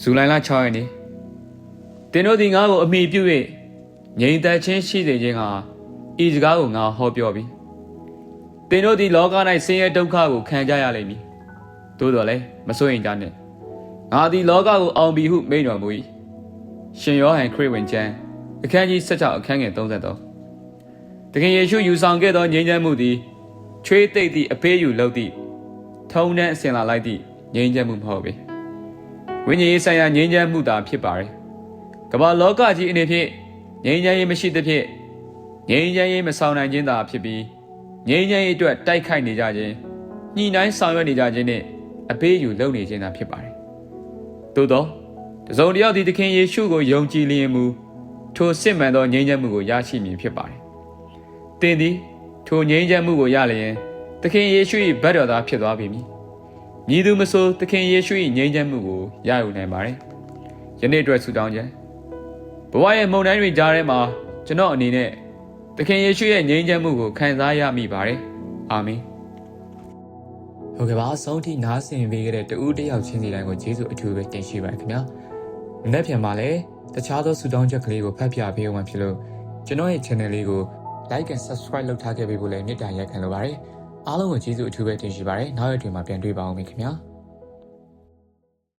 ဇူလိုင်လ6ရက်နေ့တင်တို့သည်ငါ့ကိုအမိပြု၍ငြိမ်သက်ခြင်းရှိစေခြင်းဟာဤစကားကိုငါဟောပြောပြီတင်တို့သည်လောက၌ဆင်းရဲဒုက္ခကိုခံကြရလိမ့်မည်သို့တော်လည်းမစိုးရင်ကြနှင့်ငါသည်လောကကိုအောင်ပြီဟုမိန့်တော်မူ၏ရှင်ယောဟန်ခရစ်ဝင်ကျမ်းအခန်းကြီး16အခန်းငယ်33တခင်ယေရှုယူဆောင်ခဲ့သောငြိမ်းချမ်းမှုသည်ချွေးသိပ်သည့်အဖေးယူလုပ်သည့်ထုံနှံအစင်လာလိုက်သည့်ငြိမ်းချမ်းမှုမဟုတ်ပေ ဝိညာဉ်ရေးဆိုင်ရာငြိမ်းချမ်းမှုသာဖြစ်ပါれကမ္ဘာလောကကြီးအနေဖြင့်ငြိမ်းချမ်းရေးမရှိသဖြင့်ငြိမ်းချမ်းရေးမဆောင်နိုင်ခြင်းသာဖြစ်ပြီးငြိမ်းချမ်းရေးအတွက်တိုက်ခိုက်နေကြခြင်းညှိနှိုင်းဆောင်ရွက်နေကြခြင်းနဲ့အပေးယူလုပ်နေခြင်းသာဖြစ်ပါတယ်သို့သောတစုံတစ်ယောက်ဒီသခင်ယေရှုကိုယုံကြည်လျင်မူထိုစစ်မှန်သောငြိမ်းချမ်းမှုကိုရရှိမည်ဖြစ်ပါတယ်သင်သည်ထိုငြိမ်းချမ်းမှုကိုရလျင်သခင်ယေရှု၏ဗတ်တော်သားဖြစ်သွားပြီ မည်မည်သူမဆိုသခင်ယေရှု၏ငြိမ်းချမ်းမှုကိုရယူနိုင်ပါတယ်ယနေ့အတွက်ဆုတောင်းခြင်းဘဝရဲ့မုန်တိုင်းတွေကြားထဲမှာကျွန်တော်အနေနဲ့သခင်ယေရှုရဲ့ငြိမ်းချမ်းမှုကိုခံစားရမိပါတယ်အာမင်ဟုတ်ကဲ့ပါအဆုံးထိနားဆင်ပေးခဲ့တဲ့တူဦးတစ်ယောက်ချင်းစီတိုင်းကိုကျေးဇူးအထူးပဲတင်ရှိပါတယ်ခင်ဗျာမနေ့ပြန်ပါလဲတခြားသောဆူတောင်းချက်ကလေးကိုဖတ်ပြပေးအောင်ဖြစ်လို့ကျွန်တော်ရဲ့ channel လေးကို like and subscribe လုပ်ထားခဲ့ပေးဖို့လည်းမေတ္တာရက်ခံလိုပါတယ် အားလုံးကိုကျေးဇူးအထူးပဲတင်ရှိပါတယ်နောက်ရက်တွေမှာပြန်တွေ့ပါအောင်ခင်ဗျာ